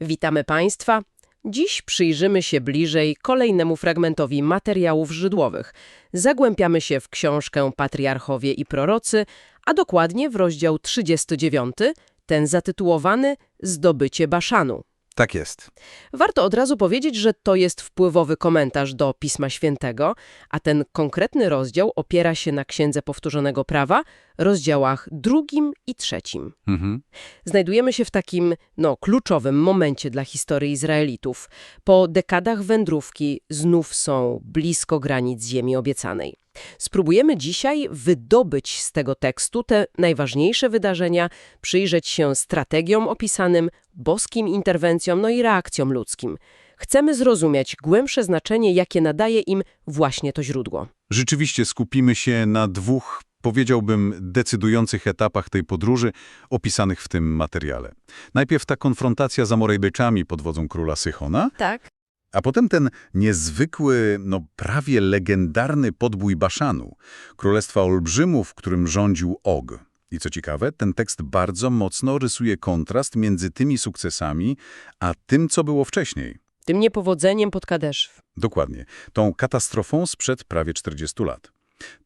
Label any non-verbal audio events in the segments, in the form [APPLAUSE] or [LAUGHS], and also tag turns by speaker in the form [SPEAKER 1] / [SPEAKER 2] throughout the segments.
[SPEAKER 1] Witamy Państwa. Dziś przyjrzymy się bliżej kolejnemu fragmentowi materiałów źródłowych. Zagłębiamy się w książkę Patriarchowie i Prorocy, a dokładnie w rozdział 39, ten zatytułowany Zdobycie Baszanu.
[SPEAKER 2] Tak jest.
[SPEAKER 1] Warto od razu powiedzieć, że to jest wpływowy komentarz do Pisma Świętego, a ten konkretny rozdział opiera się na Księdze Powtórzonego Prawa, rozdziałach drugim i trzecim.
[SPEAKER 2] Mhm.
[SPEAKER 1] Znajdujemy się w takim, no, kluczowym momencie dla historii Izraelitów. Po dekadach wędrówki znów są blisko granic Ziemi Obiecanej. Spróbujemy dzisiaj wydobyć z tego tekstu te najważniejsze wydarzenia, przyjrzeć się strategiom opisanym, boskim interwencjom, no i reakcjom ludzkim. Chcemy zrozumieć głębsze znaczenie, jakie nadaje im właśnie to źródło.
[SPEAKER 2] Rzeczywiście skupimy się na dwóch, powiedziałbym, decydujących etapach tej podróży opisanych w tym materiale. Najpierw ta konfrontacja z Amorejbyczami pod wodzą króla Sychona,
[SPEAKER 1] Tak?
[SPEAKER 2] A potem ten niezwykły, no prawie legendarny podbój Baszanu, królestwa olbrzymów, którym rządził Og. I co ciekawe, ten tekst bardzo mocno rysuje kontrast między tymi sukcesami, a tym, co było wcześniej.
[SPEAKER 1] Tym niepowodzeniem pod Kadeszw.
[SPEAKER 2] Dokładnie. Tą katastrofą sprzed prawie 40 lat.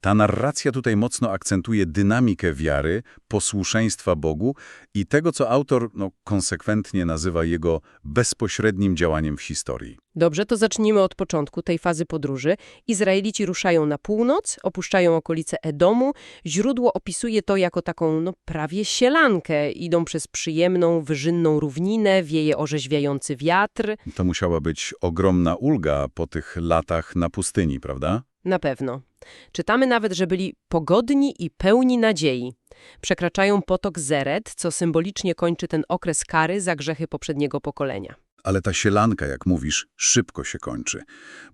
[SPEAKER 2] Ta narracja tutaj mocno akcentuje dynamikę wiary, posłuszeństwa Bogu i tego, co autor no, konsekwentnie nazywa jego bezpośrednim działaniem w historii.
[SPEAKER 1] Dobrze, to zacznijmy od początku tej fazy podróży. Izraelici ruszają na północ, opuszczają okolice Edomu. Źródło opisuje to jako taką, no, prawie sielankę. Idą przez przyjemną, wyżynną równinę, wieje orzeźwiający wiatr.
[SPEAKER 2] To musiała być ogromna ulga po tych latach na pustyni, prawda?
[SPEAKER 1] Na pewno. Czytamy nawet, że byli pogodni i pełni nadziei. Przekraczają potok Zeret, co symbolicznie kończy ten okres kary za grzechy poprzedniego pokolenia.
[SPEAKER 2] Ale ta sielanka, jak mówisz, szybko się kończy,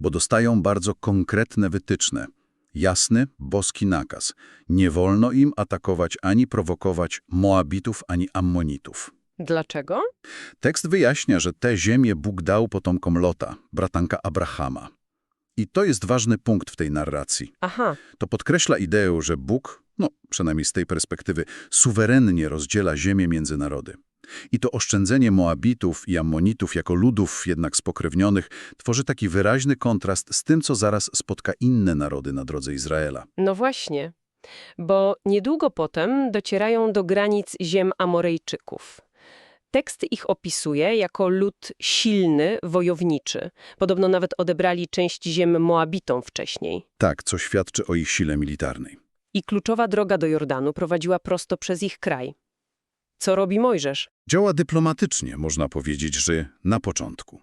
[SPEAKER 2] bo dostają bardzo konkretne wytyczne. Jasny, boski nakaz. Nie wolno im atakować ani prowokować Moabitów, ani Ammonitów.
[SPEAKER 1] Dlaczego?
[SPEAKER 2] Tekst wyjaśnia, że te ziemię Bóg dał potomkom Lota, bratanka Abrahama. I to jest ważny punkt w tej narracji.
[SPEAKER 1] Aha,
[SPEAKER 2] To podkreśla ideę, że Bóg, no przynajmniej z tej perspektywy, suwerennie rozdziela ziemię między narody. I to oszczędzenie Moabitów i Ammonitów jako ludów jednak spokrewnionych tworzy taki wyraźny kontrast z tym, co zaraz spotka inne narody na drodze Izraela.
[SPEAKER 1] no właśnie. Bo niedługo potem docierają do granic ziem Amorejczyków. Tekst ich opisuje jako lud silny, wojowniczy. Podobno nawet odebrali część ziem Moabitom wcześniej.
[SPEAKER 2] Tak, co świadczy o ich sile militarnej.
[SPEAKER 1] I kluczowa droga do Jordanu prowadziła prosto przez ich kraj. Co robi Mojżesz?
[SPEAKER 2] Działa dyplomatycznie, można powiedzieć, że na początku.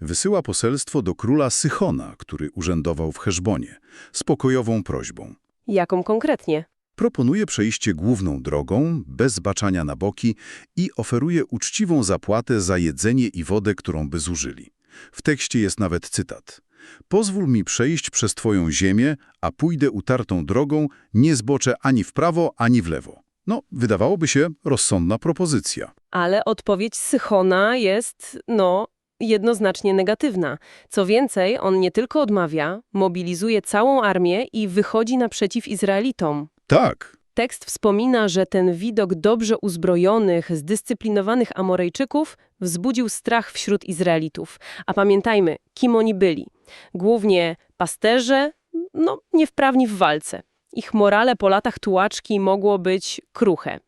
[SPEAKER 2] Wysyła poselstwo do króla Sychona, który urzędował w Heszbonie, z pokojową prośbą.
[SPEAKER 1] Jaką konkretnie?
[SPEAKER 2] Proponuje przejście główną drogą, bez zbaczania na boki i oferuje uczciwą zapłatę za jedzenie i wodę, którą by zużyli. W tekście jest nawet cytat. Pozwól mi przejść przez twoją ziemię, a pójdę utartą drogą, nie zboczę ani w prawo, ani w lewo. No, wydawałoby się rozsądna propozycja.
[SPEAKER 1] Ale odpowiedź Sychona jest, no, jednoznacznie negatywna. Co więcej, on nie tylko odmawia, mobilizuje całą armię i wychodzi naprzeciw Izraelitom.
[SPEAKER 2] Tak,
[SPEAKER 1] Tekst wspomina, że ten widok dobrze uzbrojonych, zdyscyplinowanych Amorejczyków wzbudził strach wśród Izraelitów. A pamiętajmy, kim oni byli. Głównie pasterze, no niewprawni w walce. Ich morale po latach tułaczki mogło być kruche.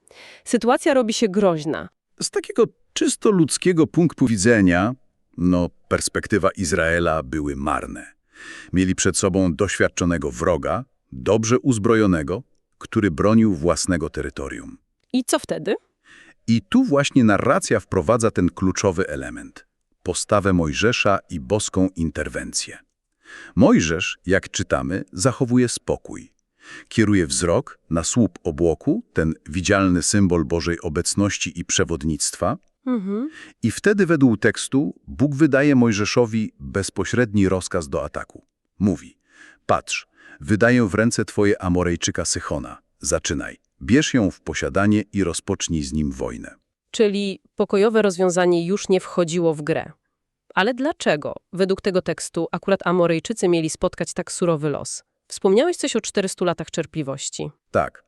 [SPEAKER 1] Sytuacja robi się groźna.
[SPEAKER 2] z takiego czysto ludzkiego punktu widzenia, no, perspektywa Izraela były marne. Mieli przed sobą doświadczonego wroga, dobrze uzbrojonego, który bronił własnego terytorium.
[SPEAKER 1] I co wtedy?
[SPEAKER 2] I tu właśnie narracja wprowadza ten kluczowy element – postawę Mojżesza i boską interwencję. Mojżesz, jak czytamy, zachowuje spokój. Kieruje wzrok na słup obłoku, ten widzialny symbol Bożej obecności i przewodnictwa,
[SPEAKER 1] Mhm.
[SPEAKER 2] i wtedy według tekstu Bóg wydaje Mojżeszowi bezpośredni rozkaz do ataku. Mówi, patrz, wydaję w ręce twoje Amorejczyka Sychona. Zaczynaj, bierz ją w posiadanie i rozpocznij z nim wojnę.
[SPEAKER 1] Czyli pokojowe rozwiązanie już nie wchodziło w grę. Ale dlaczego, według tego tekstu, akurat Amorejczycy mieli spotkać tak surowy los? Wspomniałeś coś o 400 latach cierpliwości.
[SPEAKER 2] Tak,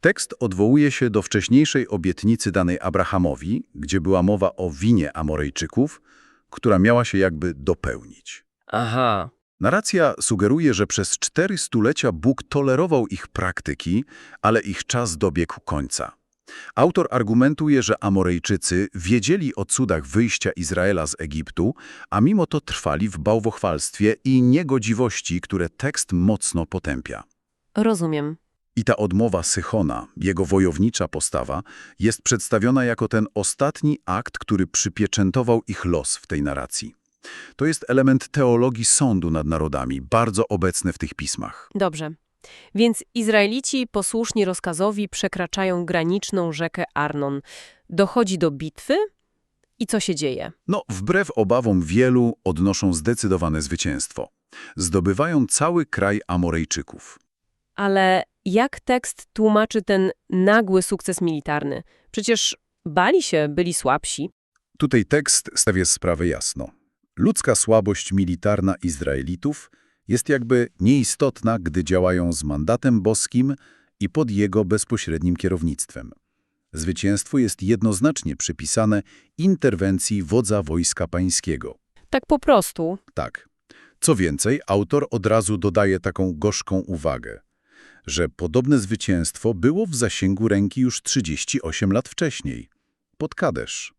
[SPEAKER 2] Tekst odwołuje się do wcześniejszej obietnicy danej Abrahamowi, gdzie była mowa o winie Amorejczyków, która miała się jakby dopełnić.
[SPEAKER 3] Aha,
[SPEAKER 2] Narracja sugeruje, że przez cztery stulecia Bóg tolerował ich praktyki, ale ich czas dobiegł końca. Autor argumentuje, że Amorejczycy wiedzieli o cudach wyjścia Izraela z Egiptu, a mimo to trwali w bałwochwalstwie i niegodziwości, które tekst mocno potępia.
[SPEAKER 1] Rozumiem.
[SPEAKER 2] I ta odmowa Sychona, jego wojownicza postawa, jest przedstawiona jako ten ostatni akt, który przypieczętował ich los w tej narracji. To jest element teologii sądu nad narodami, bardzo obecny w tych pismach.
[SPEAKER 1] Dobrze. Więc Izraelici posłuszni rozkazowi przekraczają graniczną rzekę Arnon. Dochodzi do bitwy i co się dzieje?
[SPEAKER 2] No, wbrew obawom wielu odnoszą zdecydowane zwycięstwo. Zdobywają cały kraj Amorejczyków.
[SPEAKER 1] Ale jak tekst tłumaczy ten nagły sukces militarny? Przecież bali się, byli słabsi.
[SPEAKER 2] Tutaj tekst stawia sprawę jasno. Ludzka słabość militarna Izraelitów jest jakby nieistotna, gdy działają z mandatem boskim i pod jego bezpośrednim kierownictwem. Zwycięstwo jest jednoznacznie przypisane interwencji wodza wojska pańskiego.
[SPEAKER 1] Tak po prostu.
[SPEAKER 2] Tak. Co więcej, autor od razu dodaje taką gorzką uwagę, że podobne zwycięstwo było w zasięgu ręki już 38 lat wcześniej, pod Kadesz.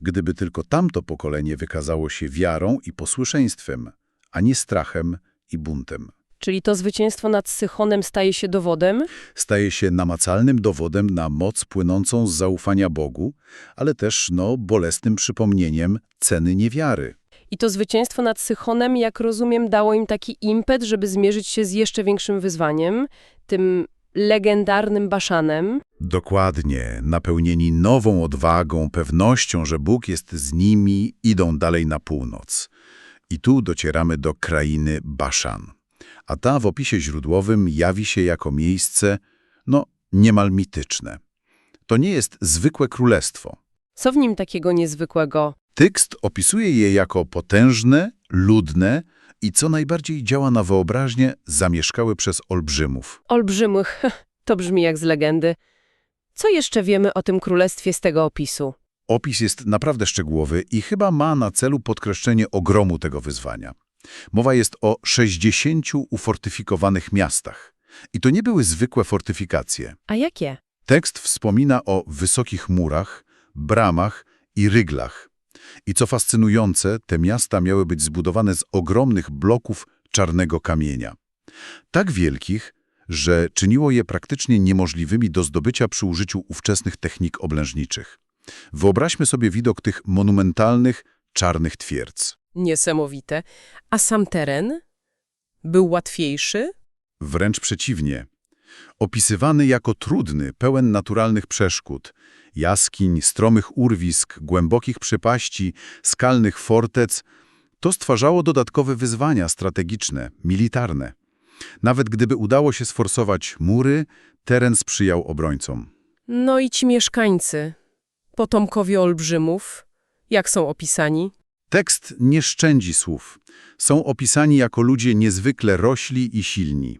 [SPEAKER 2] Gdyby tylko tamto pokolenie wykazało się wiarą i posłuszeństwem, a nie strachem i buntem.
[SPEAKER 1] Czyli to zwycięstwo nad Sychonem staje się dowodem?
[SPEAKER 2] Staje się namacalnym dowodem na moc płynącą z zaufania Bogu, ale też no, bolesnym przypomnieniem ceny niewiary.
[SPEAKER 1] I to zwycięstwo nad Sychonem, jak rozumiem, dało im taki impet, żeby zmierzyć się z jeszcze większym wyzwaniem, tym legendarnym Baszanem.
[SPEAKER 2] Dokładnie, napełnieni nową odwagą, pewnością, że Bóg jest z nimi, idą dalej na północ. I tu docieramy do krainy Baszan. A ta w opisie źródłowym jawi się jako miejsce, no, niemal mityczne. To nie jest zwykłe królestwo.
[SPEAKER 1] Co w nim takiego niezwykłego?
[SPEAKER 2] Tekst opisuje je jako potężne, ludne i co najbardziej działa na wyobraźnię, zamieszkałe przez olbrzymów.
[SPEAKER 1] Olbrzymych. [LAUGHS] To brzmi jak z legendy. Co jeszcze wiemy o tym królestwie z tego opisu?
[SPEAKER 2] Opis jest naprawdę szczegółowy i chyba ma na celu podkreślenie ogromu tego wyzwania. Mowa jest o 60 ufortyfikowanych miastach. I to nie były zwykłe fortyfikacje.
[SPEAKER 1] A jakie?
[SPEAKER 2] Tekst wspomina o wysokich murach, bramach i ryglach. I co fascynujące, te miasta miały być zbudowane z ogromnych bloków czarnego kamienia. Tak wielkich, że czyniło je praktycznie niemożliwymi do zdobycia przy użyciu ówczesnych technik oblężniczych. Wyobraźmy sobie widok tych monumentalnych, czarnych twierdz.
[SPEAKER 3] niesamowite. A sam teren? Był łatwiejszy?
[SPEAKER 2] Wręcz przeciwnie. Opisywany jako trudny, pełen naturalnych przeszkód, jaskiń, stromych urwisk, głębokich przepaści, skalnych fortec, to stwarzało dodatkowe wyzwania strategiczne, militarne. Nawet gdyby udało się sforsować mury, teren sprzyjał obrońcom.
[SPEAKER 3] No i ci mieszkańcy, potomkowie olbrzymów, jak są opisani?
[SPEAKER 2] Tekst nie szczędzi słów. Są opisani jako ludzie niezwykle rośli i silni.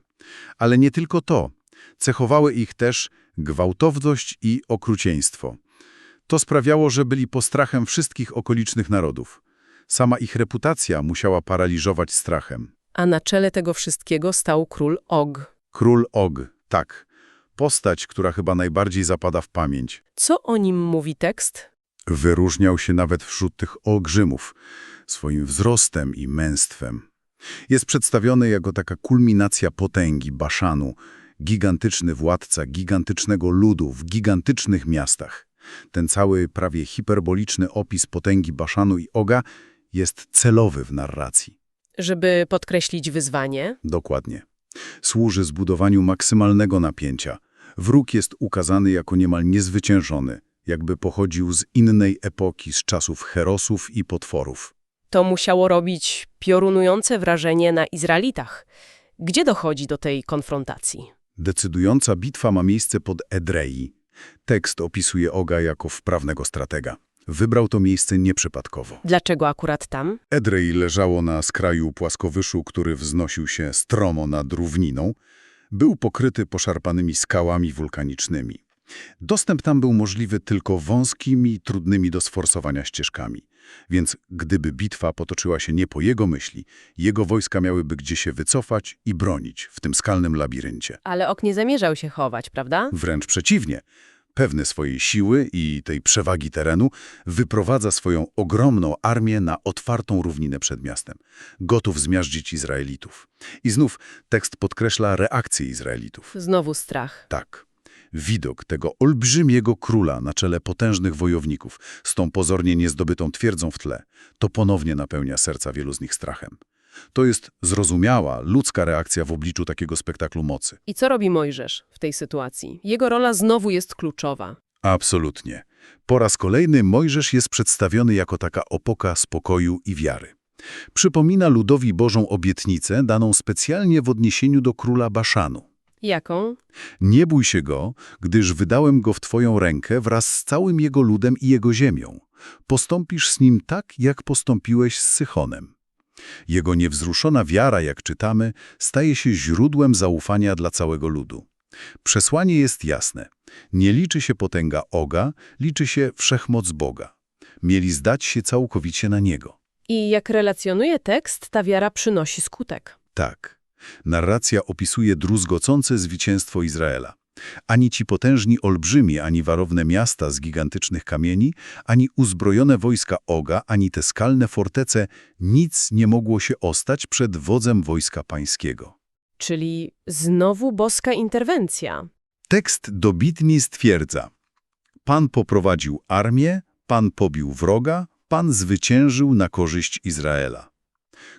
[SPEAKER 2] Ale nie tylko to. Cechowały ich też gwałtowność i okrucieństwo. To sprawiało, że byli postrachem wszystkich okolicznych narodów. Sama ich reputacja musiała paraliżować strachem.
[SPEAKER 3] A na czele tego wszystkiego stał król Og.
[SPEAKER 2] Król Og, tak. Postać, która chyba najbardziej zapada w pamięć.
[SPEAKER 3] Co o nim mówi tekst?
[SPEAKER 2] Wyróżniał się nawet wśród tych olbrzymów swoim wzrostem i męstwem. Jest przedstawiony jako taka kulminacja potęgi Baszanu, gigantyczny władca gigantycznego ludu w gigantycznych miastach. Ten cały prawie hiperboliczny opis potęgi Baszanu i Oga jest celowy w narracji.
[SPEAKER 3] Żeby podkreślić wyzwanie?
[SPEAKER 2] Dokładnie. Służy zbudowaniu maksymalnego napięcia. Wróg jest ukazany jako niemal niezwyciężony, jakby pochodził z innej epoki, z czasów herosów i potworów.
[SPEAKER 3] To musiało robić piorunujące wrażenie na Izraelitach. Gdzie dochodzi do tej konfrontacji?
[SPEAKER 2] Decydująca bitwa ma miejsce pod Edrei. Tekst opisuje Oga jako wprawnego stratega. Wybrał to miejsce nieprzypadkowo.
[SPEAKER 3] Dlaczego akurat tam?
[SPEAKER 2] Edrei leżało na skraju płaskowyszu, który wznosił się stromo nad równiną. Był pokryty poszarpanymi skałami wulkanicznymi. Dostęp tam był możliwy tylko wąskimi, trudnymi do sforsowania ścieżkami. Więc gdyby bitwa potoczyła się nie po jego myśli, jego wojska miałyby gdzie się wycofać i bronić w tym skalnym labiryncie.
[SPEAKER 1] Ale Ok nie zamierzał się chować, prawda?
[SPEAKER 2] Wręcz przeciwnie. Pewny swojej siły i tej przewagi terenu, wyprowadza swoją ogromną armię na otwartą równinę przed miastem, gotów zmiażdżyć Izraelitów. I znów tekst podkreśla reakcję Izraelitów.
[SPEAKER 1] Znowu strach.
[SPEAKER 2] Tak. Widok tego olbrzymiego króla na czele potężnych wojowników, z tą pozornie niezdobytą twierdzą w tle, to ponownie napełnia serca wielu z nich strachem. To jest zrozumiała, ludzka reakcja w obliczu takiego spektaklu mocy.
[SPEAKER 1] I co robi Mojżesz w tej sytuacji? Jego rola znowu jest kluczowa.
[SPEAKER 2] Absolutnie. Po raz kolejny Mojżesz jest przedstawiony jako taka opoka spokoju i wiary. Przypomina ludowi Bożą obietnicę daną specjalnie w odniesieniu do króla Baszanu.
[SPEAKER 1] Jaką?
[SPEAKER 2] Nie bój się go, gdyż wydałem go w twoją rękę wraz z całym jego ludem i jego ziemią. Postąpisz z nim tak, jak postąpiłeś z Sychonem. Jego niewzruszona wiara, jak czytamy, staje się źródłem zaufania dla całego ludu. Przesłanie jest jasne. Nie liczy się potęga Oga, liczy się wszechmoc Boga. Mieli zdać się całkowicie na Niego.
[SPEAKER 1] I jak relacjonuje tekst, ta wiara przynosi skutek.
[SPEAKER 2] Tak. Narracja opisuje druzgocące zwycięstwo Izraela. Ani ci potężni olbrzymi, ani warowne miasta z gigantycznych kamieni, ani uzbrojone wojska Oga, ani te skalne fortece, nic nie mogło się ostać przed wodzem wojska pańskiego.
[SPEAKER 1] Czyli znowu boska interwencja.
[SPEAKER 2] Tekst dobitnie stwierdza Pan poprowadził armię, Pan pobił wroga, Pan zwyciężył na korzyść Izraela.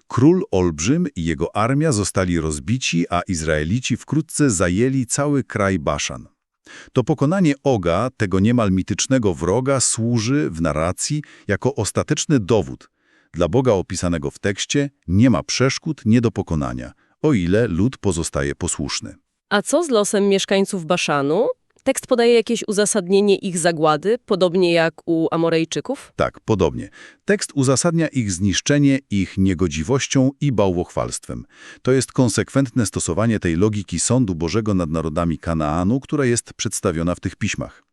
[SPEAKER 2] Król olbrzym i jego armia zostali rozbici, a Izraelici wkrótce zajęli cały kraj Baszan. To pokonanie Oga, tego niemal mitycznego wroga, służy w narracji jako ostateczny dowód. Dla Boga opisanego w tekście nie ma przeszkód nie do pokonania, o ile lud pozostaje posłuszny.
[SPEAKER 1] A co z losem mieszkańców Baszanu? Tekst podaje jakieś uzasadnienie ich zagłady, podobnie jak u Amorejczyków?
[SPEAKER 2] Tak, podobnie. Tekst uzasadnia ich zniszczenie ich niegodziwością i bałwochwalstwem. To jest konsekwentne stosowanie tej logiki sądu Bożego nad narodami Kanaanu, która jest przedstawiona w tych piśmach.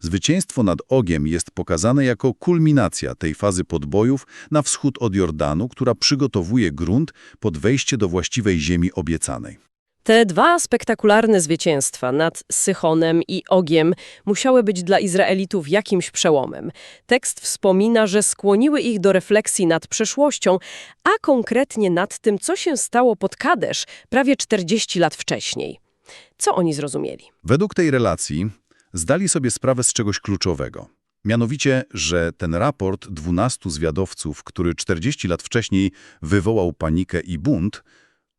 [SPEAKER 2] Zwycięstwo nad Ogiem jest pokazane jako kulminacja tej fazy podbojów na wschód od Jordanu, która przygotowuje grunt pod wejście do właściwej ziemi obiecanej.
[SPEAKER 1] Te dwa spektakularne zwycięstwa nad Sychonem i Ogiem musiały być dla Izraelitów jakimś przełomem. Tekst wspomina, że skłoniły ich do refleksji nad przeszłością, a konkretnie nad tym, co się stało pod Kadesz prawie 40 lat wcześniej. Co oni zrozumieli?
[SPEAKER 2] Według tej relacji zdali sobie sprawę z czegoś kluczowego. Mianowicie, że ten raport 12 zwiadowców, który 40 lat wcześniej wywołał panikę i bunt,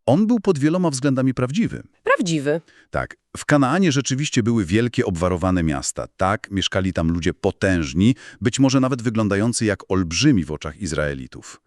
[SPEAKER 2] on był pod wieloma względami prawdziwy.
[SPEAKER 1] Prawdziwy.
[SPEAKER 2] Tak, w Kanaanie rzeczywiście były wielkie, obwarowane miasta. Tak, mieszkali tam ludzie potężni, być może nawet wyglądający jak olbrzymi w oczach Izraelitów.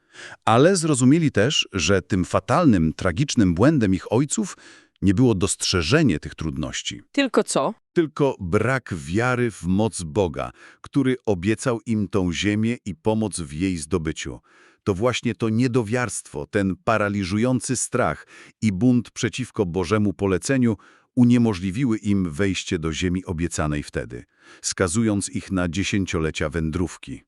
[SPEAKER 2] Ale zrozumieli też, że tym fatalnym, tragicznym błędem ich ojców nie było dostrzeżenie tych trudności,
[SPEAKER 1] Tylko co?
[SPEAKER 2] tylko brak wiary w moc Boga, który obiecał im tą ziemię i pomoc w jej zdobyciu. To właśnie to niedowiarstwo, ten paraliżujący strach i bunt przeciwko Bożemu poleceniu uniemożliwiły im wejście do ziemi obiecanej wtedy, skazując ich na dziesięciolecia wędrówki.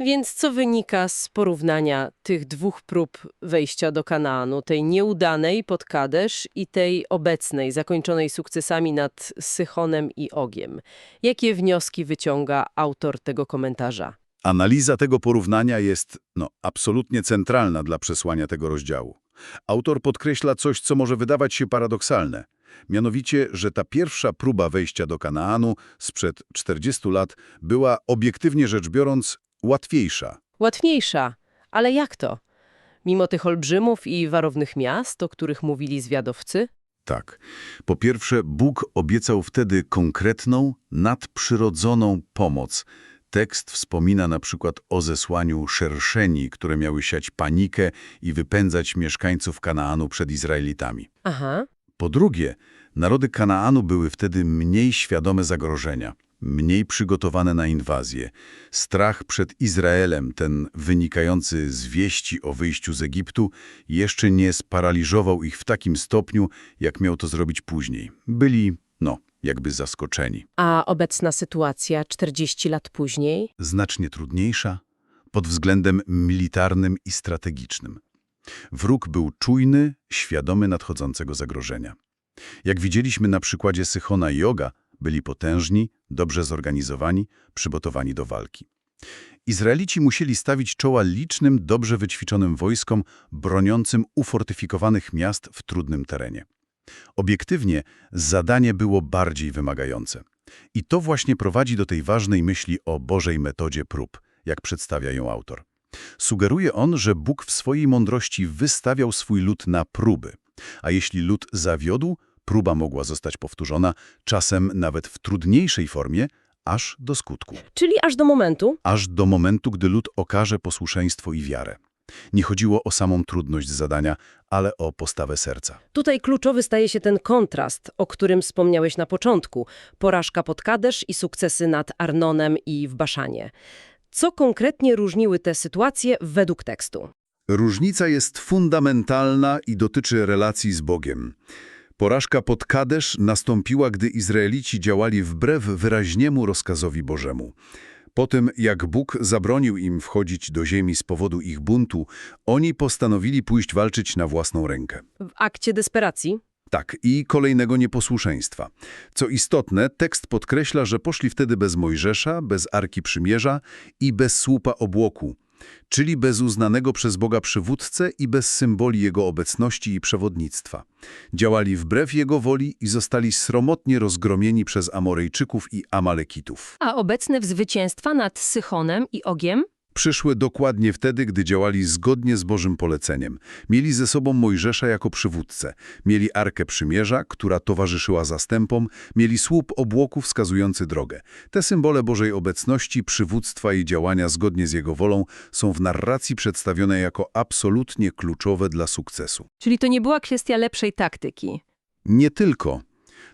[SPEAKER 1] Więc co wynika z porównania tych dwóch prób wejścia do Kanaanu, tej nieudanej pod Kadesz i tej obecnej, zakończonej sukcesami nad Sychonem i Ogiem? Jakie wnioski wyciąga autor tego komentarza?
[SPEAKER 2] Analiza tego porównania jest no, absolutnie centralna dla przesłania tego rozdziału. Autor podkreśla coś, co może wydawać się paradoksalne. Mianowicie, że ta pierwsza próba wejścia do Kanaanu sprzed 40 lat była obiektywnie rzecz biorąc łatwiejsza.
[SPEAKER 1] Łatwiejsza, ale jak to? Mimo tych olbrzymów i warownych miast, o których mówili zwiadowcy?
[SPEAKER 2] Tak. Po pierwsze, Bóg obiecał wtedy konkretną, nadprzyrodzoną pomoc. Tekst wspomina na przykład o zesłaniu szerszeni, które miały siać panikę i wypędzać mieszkańców Kanaanu przed Izraelitami.
[SPEAKER 1] Aha,
[SPEAKER 2] Po drugie, narody Kanaanu były wtedy mniej świadome zagrożenia. mniej przygotowane na inwazję. Strach przed Izraelem, ten wynikający z wieści o wyjściu z Egiptu, jeszcze nie sparaliżował ich w takim stopniu, jak miał to zrobić później. Byli, no, jakby zaskoczeni.
[SPEAKER 1] A obecna sytuacja 40 lat później?
[SPEAKER 2] Znacznie trudniejsza pod względem militarnym i strategicznym. Wróg był czujny, świadomy nadchodzącego zagrożenia. Jak widzieliśmy na przykładzie Sychona i Oga, byli potężni, dobrze zorganizowani, przygotowani do walki. Izraelici musieli stawić czoła licznym, dobrze wyćwiczonym wojskom broniącym ufortyfikowanych miast w trudnym terenie. Obiektywnie zadanie było bardziej wymagające. I to właśnie prowadzi do tej ważnej myśli o Bożej metodzie prób, jak przedstawia ją autor. Sugeruje on, że Bóg w swojej mądrości wystawiał swój lud na próby, a jeśli lud zawiódł, próba mogła zostać powtórzona, czasem nawet w trudniejszej formie, aż do skutku.
[SPEAKER 1] Czyli aż do momentu,
[SPEAKER 2] Aż do momentu, gdy lud okaże posłuszeństwo i wiarę. Nie chodziło o samą trudność zadania, ale o postawę serca.
[SPEAKER 1] Tutaj kluczowy staje się ten kontrast, o którym wspomniałeś na początku. Porażka pod Kadesz i sukcesy nad Arnonem i w Baszanie. Co konkretnie różniły te sytuacje według tekstu?
[SPEAKER 2] Różnica jest fundamentalna i dotyczy relacji z Bogiem. Porażka pod Kadesz nastąpiła, gdy Izraelici działali wbrew wyraźniemu rozkazowi Bożemu. Po tym, jak Bóg zabronił im wchodzić do ziemi z powodu ich buntu, oni postanowili pójść walczyć na własną rękę.
[SPEAKER 1] W akcie desperacji?
[SPEAKER 2] Tak, i kolejnego nieposłuszeństwa. Co istotne, tekst podkreśla, że poszli wtedy bez Mojżesza, bez Arki Przymierza i bez słupa obłoku, czyli bez uznanego przez Boga przywódcę i bez symboli Jego obecności i przewodnictwa. Działali wbrew Jego woli i zostali sromotnie rozgromieni przez Amorejczyków i Amalekitów.
[SPEAKER 4] A obecne zwycięstwa nad Sychonem i Ogiem?
[SPEAKER 2] Przyszły dokładnie wtedy, gdy działali zgodnie z Bożym poleceniem. Mieli ze sobą Mojżesza jako przywódcę, mieli Arkę Przymierza, która towarzyszyła zastępom, mieli słup obłoku wskazujący drogę. Te symbole Bożej obecności, przywództwa i działania zgodnie z Jego wolą są w narracji przedstawione jako absolutnie kluczowe dla sukcesu.
[SPEAKER 4] Czyli to nie była kwestia lepszej taktyki.
[SPEAKER 2] Nie tylko.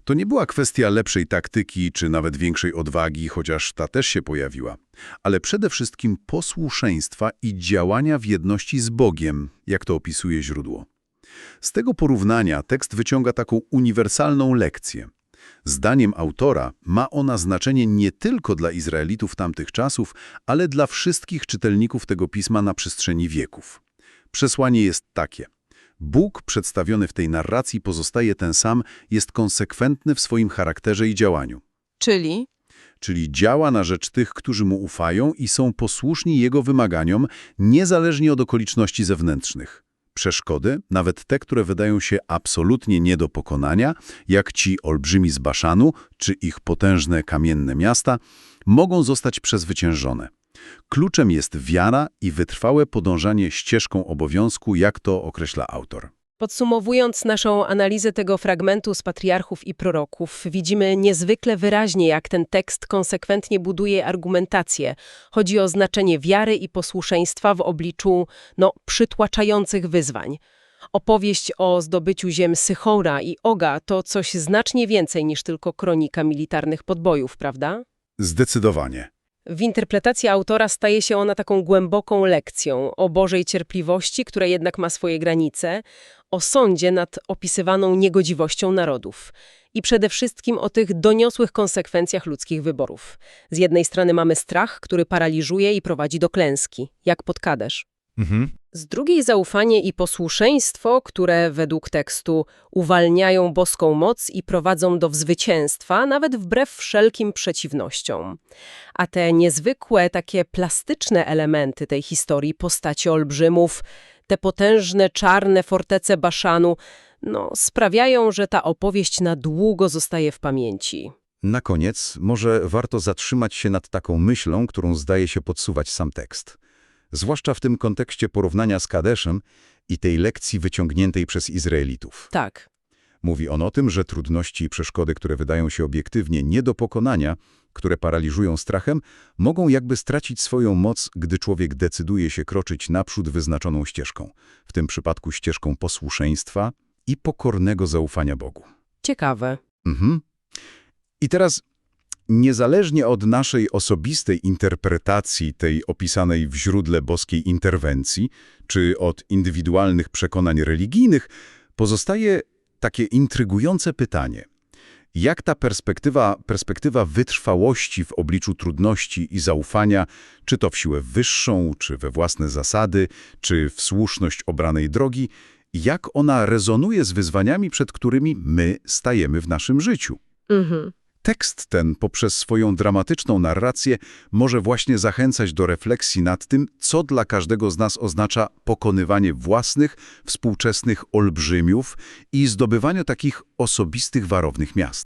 [SPEAKER 2] To nie była kwestia lepszej taktyki czy nawet większej odwagi, chociaż ta też się pojawiła, ale przede wszystkim posłuszeństwa i działania w jedności z Bogiem, jak to opisuje źródło. Z tego porównania tekst wyciąga taką uniwersalną lekcję. Zdaniem autora ma ona znaczenie nie tylko dla Izraelitów tamtych czasów, ale dla wszystkich czytelników tego pisma na przestrzeni wieków. Przesłanie jest takie. Bóg przedstawiony w tej narracji pozostaje ten sam, jest konsekwentny w swoim charakterze i działaniu.
[SPEAKER 4] Czyli?
[SPEAKER 2] Czyli działa na rzecz tych, którzy mu ufają i są posłuszni jego wymaganiom, niezależnie od okoliczności zewnętrznych. Przeszkody, nawet te, które wydają się absolutnie nie do pokonania, jak ci olbrzymi z Baszanu czy ich potężne kamienne miasta, mogą zostać przezwyciężone. Kluczem jest wiara i wytrwałe podążanie ścieżką obowiązku, jak to określa autor.
[SPEAKER 1] Podsumowując naszą analizę tego fragmentu z patriarchów i proroków, widzimy niezwykle wyraźnie, jak ten tekst konsekwentnie buduje argumentację. Chodzi o znaczenie wiary i posłuszeństwa w obliczu no, przytłaczających wyzwań. Opowieść o zdobyciu ziem Sychora i Oga to coś znacznie więcej niż tylko kronika militarnych podbojów, prawda?
[SPEAKER 2] Zdecydowanie.
[SPEAKER 1] W interpretacji autora staje się ona taką głęboką lekcją o Bożej cierpliwości, która jednak ma swoje granice, o sądzie nad opisywaną niegodziwością narodów i przede wszystkim o tych doniosłych konsekwencjach ludzkich wyborów. Z jednej strony mamy strach, który paraliżuje i prowadzi do klęski, jak pod Kadesz. Z drugiej zaufanie i posłuszeństwo, które według tekstu uwalniają boską moc i prowadzą do zwycięstwa, nawet wbrew wszelkim przeciwnościom. A te niezwykłe, takie plastyczne elementy tej historii, postaci olbrzymów, te potężne, czarne fortece Baszanu, no, sprawiają, że ta opowieść na długo zostaje w pamięci.
[SPEAKER 5] Na koniec może warto zatrzymać się nad taką myślą, którą zdaje się podsuwać sam tekst. Zwłaszcza w tym kontekście porównania z Kadeszem i tej lekcji wyciągniętej przez Izraelitów.
[SPEAKER 1] Tak.
[SPEAKER 5] Mówi on o tym, że trudności i przeszkody, które wydają się obiektywnie nie do pokonania, które paraliżują strachem, mogą jakby stracić swoją moc, gdy człowiek decyduje się kroczyć naprzód wyznaczoną ścieżką, w tym przypadku ścieżką posłuszeństwa i pokornego zaufania Bogu.
[SPEAKER 1] Ciekawe.
[SPEAKER 5] Mhm. I teraz
[SPEAKER 2] niezależnie od naszej osobistej interpretacji tej opisanej w źródle boskiej interwencji, czy od indywidualnych przekonań religijnych, pozostaje takie intrygujące pytanie. Jak ta perspektywa, perspektywa wytrwałości w obliczu trudności i zaufania, czy to w siłę wyższą, czy we własne zasady, czy w słuszność obranej drogi, jak ona rezonuje z wyzwaniami, przed którymi my stajemy w naszym życiu?
[SPEAKER 1] Mhm.
[SPEAKER 2] Tekst ten poprzez swoją dramatyczną narrację może właśnie zachęcać do refleksji nad tym, co dla każdego z nas oznacza pokonywanie własnych, współczesnych olbrzymiów i zdobywanie takich osobistych warownych miast.